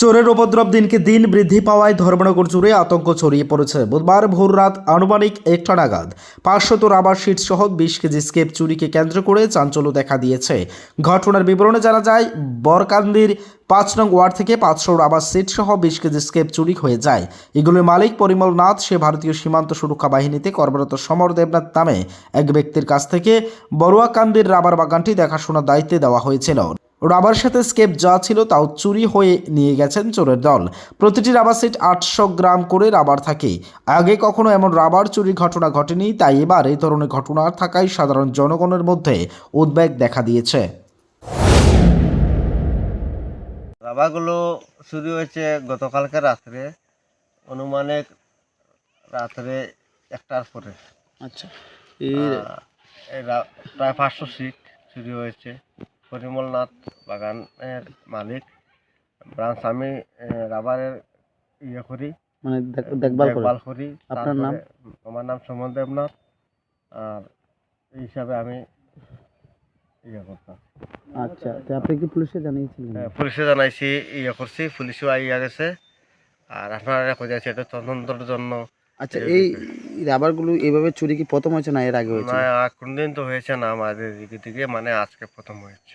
চোরের উপদ্রব দিনকে দিন বৃদ্ধি পাওয়ায় ধর্মনগর জুড়ে আতঙ্ক ছড়িয়ে পড়েছে। বুধবার ভোর রাত আনুমানিক একটা নাগাদ পাঁচশত রাবার শিট সহ বিশ কেজি স্কেপ চুরিকে কেন্দ্র করে চাঞ্চল্য দেখা দিয়েছে। ঘটনার বিবরণে জানা যায়, বরকান্দির পাঁচ নং ওয়ার্ড থেকে পাঁচশো রাবার সিট সহ বিশ কেজি স্কেপ চুরি হয়ে যায়। এগুলোর মালিক পরিমল নাথ, সে ভারতীয় সীমান্ত সুরক্ষা বাহিনীতে কর্মরত সমর দেবনাথ নামে এক ব্যক্তির কাছ থেকে বড়ুয়াকান্দির রাবার বাগানটি দেখাশোনার দায়িত্বে দেওয়া হয়েছিল। রাবার সাথে স্কেপ যা ছিল তাও চুরি হয়ে নিয়ে গেছেন চোরের দল। প্রতিটি রাবার সেট আটশো গ্রাম করে রাবার থাকে। আগে কখনো এমন রাবার চুরির ঘটনা ঘটেনি তাই এবার এই ধরনের ঘটনা থাকায় সাধারণ জনগণের মধ্যে উদ্বেগ দেখা দিয়েছে। রাবারগুলো শুরু হয়েছে গতকালকে রাত্রে অনুমানিক রাত্রে একটার পরে। আচ্ছা। প্রায় পাঁচশো সিট শুরু হয়েছে। পরিমলনাথ বাগানের মালিক ব্রাঞ্চ আমি রাবারের ইয়ে করি মানে দেখভাল দেখভাল করি আপনার নাম? আমার নাম সুমন দেবনাথ আর এই হিসাবে আমি ইয়ে করতাম। আচ্ছা তো আপনি কি পুলিশে জানিয়েছিলেন? হ্যাঁ, পুলিশে জানাইছি ইয়ে করছি পুলিশও আইয়া গেছে আর আপনারা কোথায় এটা তদন্তের জন্য আচ্ছা এই রাবারগুলো এভাবে চুরি কি প্রথম হয়েছে না এর আগে হয়েছে? না কোনদিন তো হয়েছে না আমাদের দিকে থেকে মানে আজকে প্রথম হয়েছে।